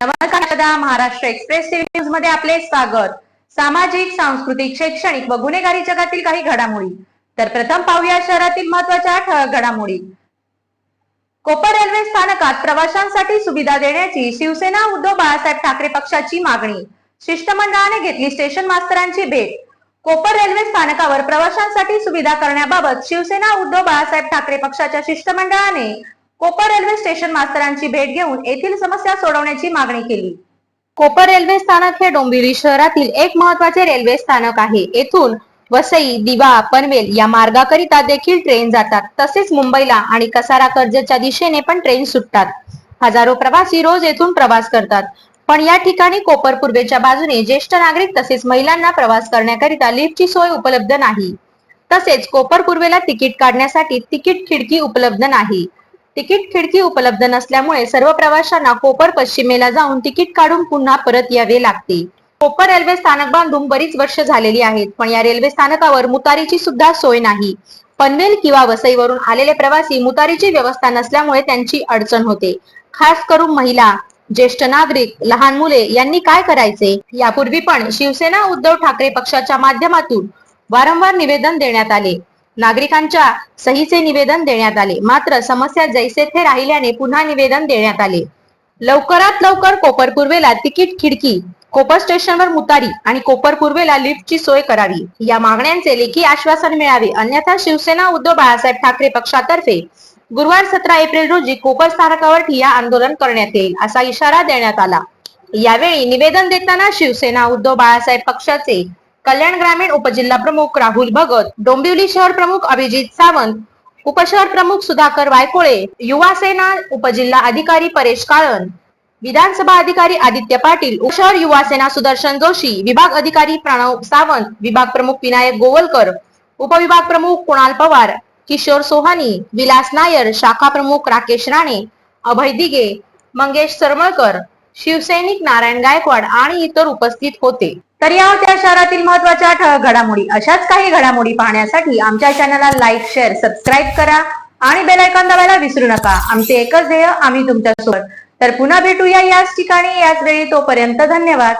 नमस्कार Maharashtra express TV न्यूजमध्ये आपले स्वागत. सामाजिक सांस्कृतिक शैक्षणिक व गुन्हेगारी जगातील काही घडामोडी. तर प्रथम पाहूया शहरातील महत्त्वाच्या ठळक घडामोडी. कोपर रेल्वे स्थानकात प्रवाशांसाठी सुविधा देण्याची शिवसेना उद्धव बाळासाहेब ठाकरे पक्षाची मागणी. शिष्टमंडळाने घेतली स्टेशन मास्तरांची भेट. कोपर रेल्वे स्थानकावर प्रवाशांसाठी सुविधा करण्याबाबत शिवसेना उद्धव बाळासाहेब ठाकरे पक्षाच्या शिष्टमंडळाने कोपर रेल्वे स्टेशन मास्तरांची भेट घेऊन येथील समस्या सोडवण्याची मागणी केली. कोपर रेल्वे स्थानक हे डोंबिवली शहरातील एक महत्त्वाचे रेल्वे स्थानक आहे. येथून वसई दिवा पनवेल या मार्गाकरिता देखील ट्रेन जातात. तसेच मुंबईला आणि कसारा कर्जतच्या दिशेने पण ट्रेन सुटतात. हजारो प्रवासी रोज येथून प्रवास करतात. पण या ठिकाणी कोपर पूर्वेच्या बाजूने ज्येष्ठ नागरिक तसेच महिलांना प्रवास करण्याकरिता लिफ्टची सोय उपलब्ध नाही. तसेच कोपर पूर्वेला तिकीट काढण्यासाठी तिकीट खिडकी उपलब्ध नाही. तिकीट खिडकी उपलब्ध नसल्यामुळे सर्व प्रवाशांना कोपर पश्चिमेला जाऊन तिकीट काढून पुन्हा परत यावे लागते. कोपर रेल्वे स्थानक बांधून बरीच वर्ष झालेली आहेत पण या रेल्वे स्थानकावर मुतारीची सुद्धा सोय नाही. पनवेल किंवा वसईवरून आलेले प्रवासी मुतारीची व्यवस्था नसल्यामुळे त्यांची अडचण होते. खास करून महिला ज्येष्ठ नागरिक लहान मुले यांनी काय करायचे? यापूर्वी पण शिवसेना उद्धव ठाकरे पक्षाच्या माध्यमातून वारंवार निवेदन देण्यात आले. नागरिकांच्या सहीचे निवेदन देण्यात आले. मात्र समस्या जैसे थे राहिल्याने पुन्हा निवेदन देण्यात आले. लवकरात लवकर कोपर पूर्वेला तिकीट खिडकी कोपर स्टेशनवर मुतारी आणि कोपर पूर्वेला लिफ्टची सोय करावी. या मागण्यांचे लेखी आश्वासन मिळावे. अन्यथा शिवसेना उद्धव बाळासाहेब ठाकरे पक्षातर्फे गुरुवार सतरा एप्रिल रोजी कोपर स्थानकावर ठिया आंदोलन करण्यात येईल असा इशारा देण्यात आला. यावेळी निवेदन देताना शिवसेना उद्धव बाळासाहेब पक्षाचे कल्याण ग्रामीण उपजिल्हा प्रमुख राहुल भगत डोंबिवली शहर प्रमुख अभिजित सावंत उपशहर प्रमुख सुधाकर वायकोळे युवा सेना उपजिल्हा अधिकारी परेश काळन विधानसभा अधिकारी आदित्य पाटील उपशहर युवा सेना सुदर्शन जोशी विभाग अधिकारी प्रणव सावंत विभाग प्रमुख विनायक गोवलकर उपविभाग प्रमुख कुणाल पवार किशोर सोहानी विलास नायर शाखा प्रमुख राकेश राणे अभय दिगे मंगेश सरमळकर शिवसैनिक नारायण गायकवाड आणि इतर उपस्थित होते. तर या होत्या शहरातील महत्त्वाच्या ठळक घडामोडी. अशाच काही घडामोडी पाहण्यासाठी आमच्या चॅनलला लाईक शेअर सबस्क्राईब करा आणि बेलायकॉन दाबायला विसरू नका. आमचे एकच ध्येय आम्ही तुमच्यासोबत. तर पुन्हा भेटूया याच ठिकाणी याच वेळी तोपर्यंत धन्यवाद.